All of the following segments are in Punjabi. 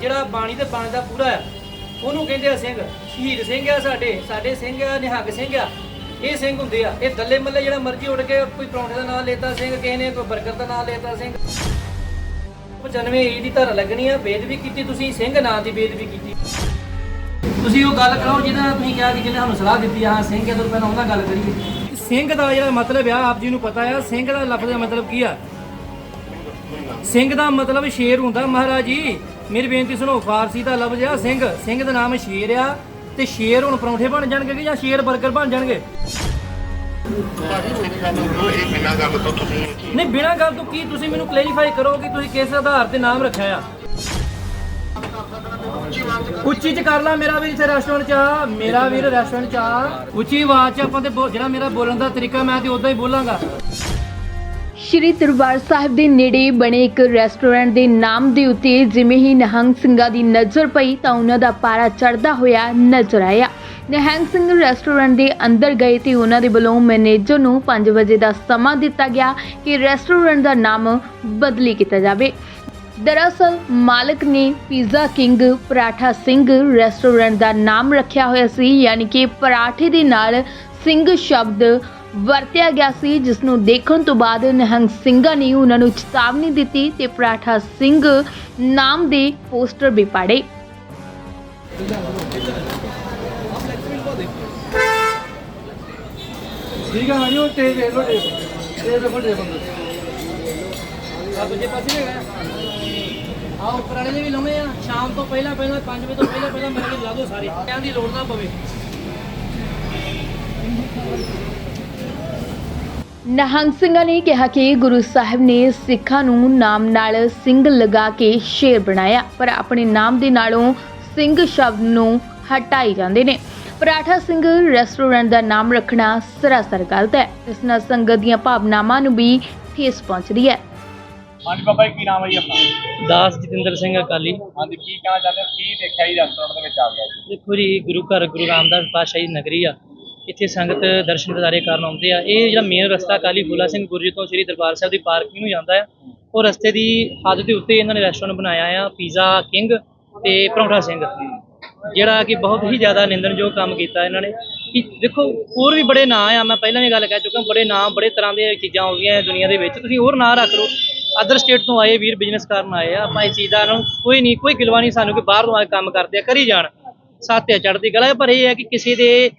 ਜਿਹੜਾ ਬਾਣੀ ਤੇ ਬਾਣੀ ਦਾ ਪੂਰਾ ਆ ਉਹਨੂੰ ਕਹਿੰਦੇ ਆ ਸਿੰਘ। ਸ਼ਹੀਦ ਸਿੰਘ ਆ ਸਾਡੇ ਸਾਡੇ ਸਿੰਘ ਆ, ਨਿਹੰਗ ਸਿੰਘ ਆ। ਇਹ ਸਿੰਘ ਹੁੰਦੇ ਆ। ਇਹ ਦੱਲੇ ਮੱਲੇ ਜਿਹੜਾ ਮਰਜ਼ੀ ਉੱਡ ਕੇ ਕੋਈ ਪਰੌਂਠੇ ਦਾ ਨਾਮ ਲੇਤਾ ਸਿੰਘ, ਕਿਸੇ ਨੇ ਕੋਈ 버ਗਰ ਦਾ ਨਾਮ ਲੇਤਾ ਸਿੰਘ। 95 ਈ ਦੀ ਧਾਰਾ ਲੱਗਣੀ ਆ ਬੇਦਬੀ ਕੀਤੀ ਤੁਸੀਂ, ਸਿੰਘ ਨਾਂ ਦੀ ਬੇਦਬੀ ਕੀਤੀ। ਤੁਸੀਂ ਉਹ ਗੱਲ ਕਰੋ ਜਿਹਦਾ ਤੁਸੀਂ ਕਿਹਾ ਕਿ ਜਿਹਨੇ ਸਾਨੂੰ ਸਲਾਹ ਦਿੱਤੀ ਆ, ਹਾਂ, ਸਿੰਘ ਤੋਂ ਪਹਿਲਾਂ ਉਹਨਾਂ ਗੱਲ ਕਰੀਏ। ਸਿੰਘ ਦਾ ਜਿਹੜਾ ਮਤਲਬ ਆ, ਆਪ ਜੀ ਨੂੰ ਪਤਾ ਆ, ਸਿੰਘ ਦਾ ਲਫ਼ਜ਼ ਦਾ ਮਤਲਬ ਕੀ ਆ? ਸਿੰਘ ਦਾ ਮਤਲਬ ਸ਼ੇਰ ਹੁੰਦਾ, ਮਹਾਰਾਜ ਜੀ, ਮੇਰੀ ਬੇਨਤੀ ਸੁਣੋ, ਫਾਰਸੀ ਦਾ ਲਫ਼ਜ਼ ਆ, ਸਿੰਘ ਸਿੰਘ ਦਾ ਨਾਮ ਸ਼ੇਰ ਆ, ਤੇ ਸ਼ੇਰ ਹੁਣ ਪਰੌਂਠੇ ਬਣ ਜਾਣਗੇ ਕਿ ਜਾਂ ਸ਼ੇਰ 버ਗਰ ਬਣ ਜਾਣਗੇ? ਤੁਸੀਂ ਨਹੀਂ, ਬਿਨਾਂ ਗੱਲ ਤੋਂ ਕੀ ਤੁਸੀਂ ਮੈਨੂੰ ਕਲੈਰੀਫਾਈ ਕਰੋ ਕਿ ਤੁਸੀਂ ਕਿਸ ਆਧਾਰ ਤੇ ਨਾਮ ਰੱਖਿਆ ਆ? ਉੱਚੀ ਚ ਕਰ ਲਾ ਮੇਰਾ ਵੀਰ ਇੱਥੇ ਰੈਸਟੋਰੈਂਟ ਚ ਆ ਮੇਰਾ ਵੀਰ ਰੈਸਟੋਰੈਂਟ ਚ ਆ। ਉੱਚੀ ਆਵਾਜ਼ ਚ ਆਪਾਂ ਤੇ ਬੋ- ਜਿਹੜਾ ਮੇਰਾ ਬੋਲਣ ਦਾ ਤਰੀਕਾ ਮੈਂ ਤੇ ਉਦਾਂ ਹੀ ਬੋਲਾਂਗਾ। ਸ਼੍ਰੀ ਦਰਬਾਰ ਸਾਹਿਬ ਦੇ ਨੇੜੇ ਬਣੇ ਇੱਕ ਰੈਸਟੋਰੈਂਟ ਦੇ ਨਾਮ ਦੇ ਉੱਤੇ ਜਿਵੇਂ ਹੀ ਨਿਹੰਗ ਸਿੰਘਾਂ ਦੀ ਨਜ਼ਰ ਪਈ ਤਾਂ ਉਹਨਾਂ ਦਾ ਪਾਰਾ ਚੜਦਾ ਹੋਇਆ ਨਜ਼ਰ ਆਇਆ। ਨਿਹੰਗ ਸਿੰਘ ਰੈਸਟੋਰੈਂਟ ਦੇ ਅੰਦਰ ਗਏ ਤੇ ਉਹਨਾਂ ਦੇ ਵੱਲੋਂ ਮੈਨੇਜਰ ਨੂੰ 5 ਵਜੇ ਦਾ ਸਮਾਂ ਦਿੱਤਾ ਗਿਆ ਕਿ ਰੈਸਟੋਰੈਂਟ ਦਾ ਨਾਮ ਬਦਲੀ ਕੀਤਾ ਜਾਵੇ। ਦਰਅਸਲ, ਮਾਲਕ ਨੇ pizza king Paratha Singh restaurant ਦਾ ਨਾਮ ਰੱਖਿਆ ਹੋਇਆ ਸੀ, ਯਾਨੀ ਕਿ ਪਰਾਠੇ ਦੇ ਨਾਲ ਸਿੰਘ ਸ਼ਬਦ ਵਰਤਿਆ ਗਿਆ ਸੀ ਜਿਸ ਨੂੰ ਦੇਖਣ ਤੋਂ ਬਾਅਦ ਨਿਹੰਗ ਸਿੰਘਾਂ ਨੇ ਉਹਨਾਂ ਨੂੰ ਚੇਤਾਵਨੀ ਦਿੱਤੀ ਤੇ ਪਰਾਠਾ ਸਿੰਘ ਨਾਮ ਦੇ ਪੋਸਟਰ ਵੀ ਪਾੜੇ। ਠੀਕ ਆ ਹਾਂਜੀ ਉਹ ਤੇ ਵੇਖ ਲੋ ਟੇਪ ਇਹ ਦੇਖੋ ਟੇਪ ਅੰਦਰ ਆ ਦੂਜੇ ਪਾਸੇ ਵੀ ਹੈਗਾ। ਆ ਉੱਪਰ ਵਾਲੇ ਦੇ ਵੀ ਲਾਉਣੇ ਆ। ਸ਼ਾਮ ਤੋਂ ਪਹਿਲਾਂ ਪਹਿਲਾਂ 5 ਵਜੇ ਤੋਂ ਪਹਿਲਾਂ ਪਹਿਲਾਂ ਮੇਰੇ ਲਾ ਦਿਓ ਸਾਰੇ। ਟਾਈਮ ਦੀ ਲੋੜ ਨਾ ਪਵੇ। ਨਿਹੰਗ ਸਿੰਘਾਂ ਨੇ ਕਿਹਾ ਕਿ ਗੁਰੂ ਸਾਹਿਬ ਨੇ ਸਿੱਖਾਂ ਨੂੰ ਨਾਮ ਨਾਲ ਸਿੰਘ ਲਗਾ ਕੇ ਸ਼ੇਰ ਬਣਾਇਆ ਪਰ ਆਪਣੇ ਨਾਮ ਦੇ ਨਾਲੋਂ ਸਿੰਘ ਸ਼ਬਦ ਨੂੰ ਹਟਾਈ ਜਾਂਦੇ ਨੇ। ਪਰਾਠਾ ਸਿੰਘ ਰੈਸਟੋਰੈਂਟ ਦਾ ਨਾਮ ਰੱਖਣਾ ਸਰਾਸਰ ਗਲਤ ਹੈ। ਇਸ ਨਾਲ ਸੰਗਤ ਦੀਆਂ ਭਾਵਨਾਵਾਂ ਨੂੰ ਵੀ ਠੇਸ ਪਹੁੰਚਦੀ ਹੈ। ਹਾਂਜੀ ਬਾਬਾ ਜੀ ਕੀ ਨਾਮ ਹੈ ਜੀ ਆਪਣਾ? ਦਾਸ ਜਤਿੰਦਰ ਸਿੰਘ ਅਕਾਲੀ। ਹਾਂਜੀ ਕੀ ਕਹਿਣਾ ਚਾਹੁੰਦੇ ਹੋ? ਕੀ ਦੇਖਿਆ ਜੀ ਰੈਸਟੋਰੈਂਟ ਦੇ ਵਿੱਚ ਆ ਗਿਆ ਜੀ? ਦੇਖੋ ਜੀ ਗੁਰੂ ਘਰ ਗੁਰੂ ਰਾਮਦਾਸ ਪਾਤਸ਼ਾਹੀ ਦੀ ਨਗਰੀ ਆ। ਇੱਥੇ ਸੰਗਤ ਦਰਸ਼ਨ ਦਿਦਾਰੇ ਕਰਨ ਆਉਂਦੇ ਆ। ਇਹ ਜਿਹੜਾ ਮੇਨ ਰਸਤਾ ਕਾਲੀ ਫੂਲਾ ਸਿੰਘ ਗੁਰਜੀ ਤੋਂ ਸ੍ਰੀ ਦਰਬਾਰ ਸਾਹਿਬ ਦੀ ਪਾਰਕਿੰਗ ਨੂੰ ਜਾਂਦਾ ਆ। ਉਹ ਰਸਤੇ ਦੀ ਹੱਦ ਦੇ ਉੱਤੇ ਇਹਨਾਂ ਨੇ ਰੈਸਟੋਰੈਂਟ ਬਣਾਇਆ ਆ ਪੀਜ਼ਾ ਕਿੰਗ ਤੇ ਪਰੌਂਠਾ ਸਿੰਘ। ਜਿਹੜਾ ਕਿ ਬਹੁਤ ਹੀ ਜ਼ਿਆਦਾ ਨਿੰਦਣਯੋਗ ਕੰਮ ਕੀਤਾ ਇਹਨਾਂ ਨੇ। ਕਿ ਦੇਖੋ, ਹੋਰ ਵੀ ਬੜੇ ਨਾਂ ਆ, ਮੈਂ ਪਹਿਲਾਂ ਵੀ ਗੱਲ ਕਹਿ ਚੁੱਕਾ, ਬੜੇ ਨਾਂ, ਬੜੇ ਤਰ੍ਹਾਂ ਦੇ ਚੀਜ਼ਾਂ ਆਉਂਦੀਆਂ ਦੁਨੀਆ ਦੇ ਵਿੱਚ। ਤੁਸੀਂ ਹੋਰ ਨਾਂ ਰੱਖ ਲਓ। ਅਦਰ ਸਟੇਟ ਤੋਂ ਆਏ, ਵੀਰ ਬਿਜ਼ਨਸ ਕਰਨ ਆਏ ਆ। ਆਪਾਂ ਇਸ ਚੀਜ਼ ਦਾ ਨੂੰ ਕੋਈ ਨਹੀਂ, ਕੋਈ ਗਿਲਵਾ ਨਹੀਂ ਸਾਨੂੰ ਕਿ ਬਾਹਰ ਤੋਂ ਆ ਕੇ ਕੰਮ ਕਰਦੇ ਆ, ਕਰੀ ਜਾਣ। ਸਾਥ ਸਾਥਿਆ ਚੜ੍ਹਦੀ ਗਲਾ ਪਰ ਇਹ ਹੈ ਕਿ ਕਿਸੇ ਦੇ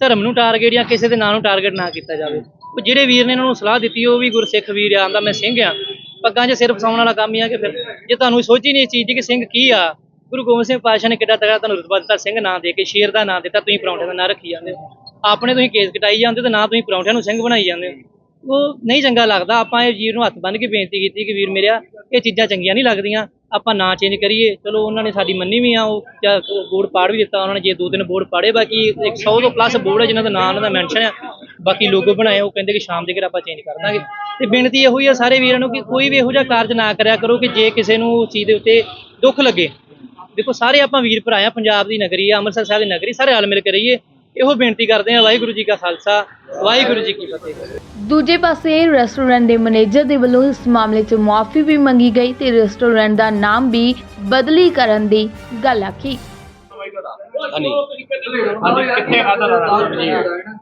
ਧਰਮ ਨੂੰ ਟਾਰਗੇਟ ਜਾਂ ਕਿਸੇ ਦੇ ਨਾਂ ਨੂੰ ਟਾਰਗੇਟ ਨਾ ਕੀਤਾ ਜਾਵੇ। ਉਹ ਜਿਹੜੇ ਵੀਰ ਨੇ ਇਹਨਾਂ ਨੂੰ ਸਲਾਹ ਦਿੱਤੀ, ਉਹ ਵੀ ਗੁਰਸਿੱਖ ਵੀਰ ਆ, ਆਂਦਾ ਮੈਂ ਸਿੰਘ ਆ। ਪੱਗਾਂ 'ਚ ਸਿਰ ਫਸਾਉਣ ਵਾਲਾ ਕੰਮ ਹੀ ਆ ਕਿ ਫਿਰ ਜੇ ਤੁਹਾਨੂੰ ਸੋਚ ਹੀ ਨਹੀਂ ਇਸ ਚੀਜ਼ ਦੀ ਕਿ ਸਿੰਘ ਕੀ ਆ? ਗੁਰੂ ਗੋਬਿੰਦ ਸਿੰਘ ਪਾਤਸ਼ਾਹ ਨੇ ਕਿੱਡਾ ਤਗੜਾ ਤੁਹਾਨੂੰ ਰੁਤਬਾ ਦਿੱਤਾ, ਸਿੰਘ ਨਾਂ ਦੇ ਕੇ, ਸ਼ੇਰ ਦਾ ਨਾਂ ਦਿੱਤਾ, ਤੁਸੀਂ ਪਰੌਂਠੇ ਦਾ ਨਾਂ ਰੱਖੀ ਜਾਂਦੇ ਹੋ। ਆਪਣੇ ਤੁਸੀਂ ਕੇਸ ਕਟਾਈ ਜਾਂਦੇ ਹੋ ਤੇ ਨਾ ਤੁਸੀਂ ਪਰੌਂਠਿਆਂ ਨੂੰ ਸਿੰਘ ਬਣਾਈ ਜਾਂਦੇ ਹੋ। ਉਹ ਨਹੀਂ ਚੰਗਾ ਲੱਗਦਾ, ਆਪਾਂ ਇਹ ਵੀਰ ਨੂੰ ਹੱਥ ਬੰਨ੍ਹ ਕੇ ਬੇਨਤੀ ਕੀਤੀ ਕਿ ਵੀਰ ਮੇਰਿਆ, ਇਹ ਚੀਜ਼ਾਂ ਚੰਗੀਆਂ ਨਹੀਂ ਲੱਗਦੀਆਂ। ਆਪਾਂ ਨਾਂ ਚੇਂਜ ਕਰੀਏ, ਚਲੋ ਉਹਨਾਂ ਨੇ ਸਾਡੀ ਮੰਨੀ ਵੀ ਆ, ਉਹ ਜਾਂ ਬੋਰਡ ਪਾੜ ਵੀ ਦਿੱਤਾ, ਉਹਨਾਂ ਨੇ ਜੇ ਦੋ ਤਿੰਨ ਬੋਰਡ ਪਾੜੇ, ਬਾਕੀ 100 ਤੋਂ ਪਲੱਸ ਬੋਰਡ ਹੈ ਜਿਨ੍ਹਾਂ ਦਾ ਨਾਂ ਉਹਨਾਂ ਦਾ ਮੈਂਸ਼ਨ ਆ, ਬਾਕੀ ਲੋਗੋ ਬਣਾਏ, ਉਹ ਕਹਿੰਦੇ ਕਿ ਸ਼ਾਮ ਦੇ ਘਰ ਆਪਾਂ ਚੇਂਜ ਕਰ ਦਾਂਗੇ। ਤੇ ਬੇਨਤੀ ਇਹੋ ਹੀ ਆ ਸਾਰੇ ਵੀਰਾਂ ਨੂੰ ਕਿ ਕੋਈ ਵੀ ਇਹੋ ਜਿਹਾ ਕਾਰਜ ਨਾ ਕਰਿਆ ਕਰੋ ਕਿ ਜੇ ਕਿਸੇ ਨੂੰ ਉਸ ਚੀਜ਼ ਦੇ ਉੱਤੇ ਦੁੱਖ ਲੱਗੇ। ਦੇਖੋ, ਸਾਰੇ ਆਪਾਂ ਵੀਰ ਭਰਾ ਆ, ਪੰਜਾਬ ਦੀ ਨਗਰੀ ਆ, ਅੰਮ੍ਰਿਤਸਰ ਸਾਹਿਬ ਦੀ ਨਗਰੀ, ਸਾਰੇ ਰਲ ਮਿਲ ਕੇ ਰਹੀਏ। ਇਹੋ ਬੇਨਤੀ ਕਰਦੇ ਆ ਵਾਹਿਗੁਰੂ ਜੀ ਕਾ ਖਾਲਸਾ ਵਾਹਿਗੁਰੂ ਜੀ ਕੀ ਫਤਿਹ। ਦੂਜੇ ਪਾਸੇ ਰੈਸਟੋਰੈਂਟ ਦੇ ਮੈਨੇਜਰ ਦੇ ਵੱਲੋਂ ਇਸ ਮਾਮਲੇ 'ਚ ਮੁਆਫੀ ਵੀ ਮੰਗੀ ਗਈ ਤੇ ਰੈਸਟੋਰੈਂਟ ਦਾ ਨਾਮ ਵੀ ਬਦਲੀ ਕਰਨ ਦੀ ਗੱਲ ਆਖੀ। ਹਨੀ ਹਾਂਜੀ ਕਿੱਥੇ ਆ ਤੁਹਾਡਾ ਜੀ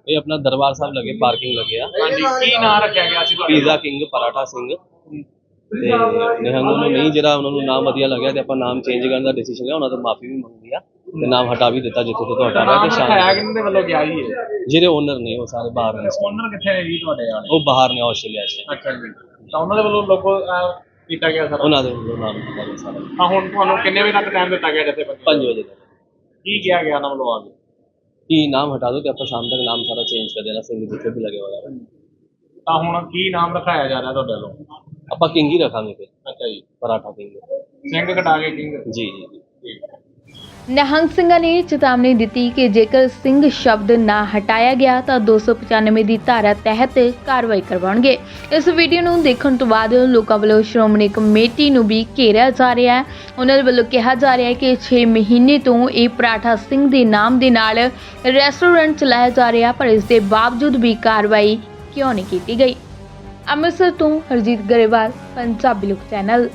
ਇਹ ਆਪਣਾ ਦਰਬਾਰ ਸਾਹਿਬ ਲੱਗੇ ਪਾਰਕਿੰਗ ਲੱਗਿਆ ਹਾਂਜੀ ਕੀ ਨਾਂ ਰੱਖਿਆ ਗਿਆ ਸੀ ਪੀਜ਼ਾ ਕਿੰਗ ਪਰਾਠਾ ਸਿੰਘ। ਤੇ ਨਿਹੰਗ ਨੂੰ ਨਹੀਂ ਜਿਹੜਾ ਉਹਨਾਂ ਨੂੰ ਨਾਮ ਵਧੀਆ ਲੱਗਿਆ ਤੇ ਆਪਾਂ ਨਾਮ ਚੇਂਜ ਕਰਨ ਦਾ ਡਿਸੀਜਨ ਲਿਆ ਉਹਨਾਂ ਤੋਂ ਮਾਫੀ ਵੀ ਮੰਗੀ ਆ। ਤੇ ਨਾਮ ਹਟਾ ਵੀ ਦਿੱਤਾ ਜਿੱਥੇ ਤੋਂ ਤੁਹਾਡਾ ਰਿਹਾ ਤੇ ਰੱਖਾਇਆ ਸ਼ਾਮ ਕਿਹਨਾਂ ਦੇ ਵੱਲੋਂ ਗਿਆ ਜੀ ਇਹ? ਜਿਹੜੇ ਓਨਰ ਨੇ ਉਹ ਸਾਰੇ ਬਾਹਰ ਨੇ। ਓਨਰ ਕਿੱਥੇ ਹੈ ਜੀ ਤੁਹਾਡੇ ਵਾਲੇ? ਉਹ ਬਾਹਰ ਨੇ ਆਸਟ੍ਰੇਲੀਆ 'ਚ। ਅੱਛਾ ਜੀ। ਤਾਂ ਉਹਨਾਂ ਦੇ ਵੱਲੋਂ ਲੋਗੋ ਕੀਤਾ ਗਿਆ ਸਾਰਾ? ਉਹਨਾਂ ਦੇ ਵੱਲੋਂ ਨਾਮ ਦਿੱਤਾ ਸਾਰਾ। ਤਾਂ ਹੁਣ ਤੁਹਾਨੂੰ ਕਿੰਨੇ ਵਜੇ ਤੱਕ ਟਾਈਮ ਦਿੱਤਾ ਗਿਆ ਜੱਥੇ 5 ਵਜੇ ਤੱਕ। ਕੀ ਕਿਹਾ ਗਿਆ ਉਹਨਾਂ ਵੱਲੋਂ ਆ ਕੇ? ਕੀ ਨਾਮ ਹਟਾ ਦੋ ਤੇ ਆਪਾਂ ਸ਼ਾਮ ਤੱਕ ਨਾਮ ਸਾਰਾ ਚੇਂਜ ਕਰ ਦੇਣਾ ਸਿੰਘ ਜਿੱਥੇ ਵੀ ਲੱਗੇ ਹੋਇਆ ਹੈ। ਤਾਂ ਹੁਣ ਕੀ ਨਾਮ ਰਖਾਇਆ ਜਾ ਰਿਹਾ ਤੁਹਾਡੇ ਵੱਲੋਂ? ਆਪਾਂ ਕਿੰਗ ਹੀ ਰੱਖਾਂਗੇ ਫਿਰ। ਅੱਛਾ ਜੀ। ਪਰਾਠਾ ਕਿੰਗ। ਸਿੰਘ ਕਟਾ ਕੇ ਕਿੰਗ? ਜੀ ਜੀ। ਨਿਹੰਗ ਸਿੰਘਾਂ ਨੇ ਚੇਤਾਵਨੀ ਦਿੱਤੀ ਕਿ ਜੇਕਰ ਸਿੰਘ ਸ਼ਬਦ ਨਾ ਹਟਾਇਆ ਗਿਆ ਤਾਂ 295 ਦੀ ਧਾਰਾ ਤਹਿਤ ਕਾਰਵਾਈ ਕਰਵਾਉਣਗੇ। ਇਸ ਵੀਡੀਓ ਨੂੰ ਦੇਖਣ ਤੋਂ ਬਾਅਦ ਲੋਕਾਂ ਵੱਲੋਂ ਸ਼੍ਰੋਮਣੀ ਕਮੇਟੀ ਨੂੰ ਵੀ ਘੇਰਿਆ ਜਾ ਰਿਹਾ ਹੈ। ਉਹਨਾਂ ਦੇ ਵੱਲੋਂ ਕਿਹਾ ਜਾ ਰਿਹਾ ਹੈ ਕਿ 6 ਮਹੀਨੇ ਤੋਂ ਇਹ ਪਰਾਠਾ ਸਿੰਘ ਦੇ ਨਾਮ ਦੇ ਨਾਲ ਰੈਸਟੋਰੈਂਟ ਚਲਾਇਆ ਜਾ ਰਿਹਾ, ਪਰ ਇਸ ਦੇ ਬਾਵਜੂਦ ਵੀ ਕਾਰਵਾਈ ਕਿਉਂ ਨਹੀਂ ਕੀਤੀ ਗਈ? ਅੰਮ੍ਰਿਤਸਰ ਤੋਂ ਹਰਜੀਤ ਗਰੇਵਾਲ, ਪੰਜਾਬੀ ਲੋਕ ਚੈਨਲ।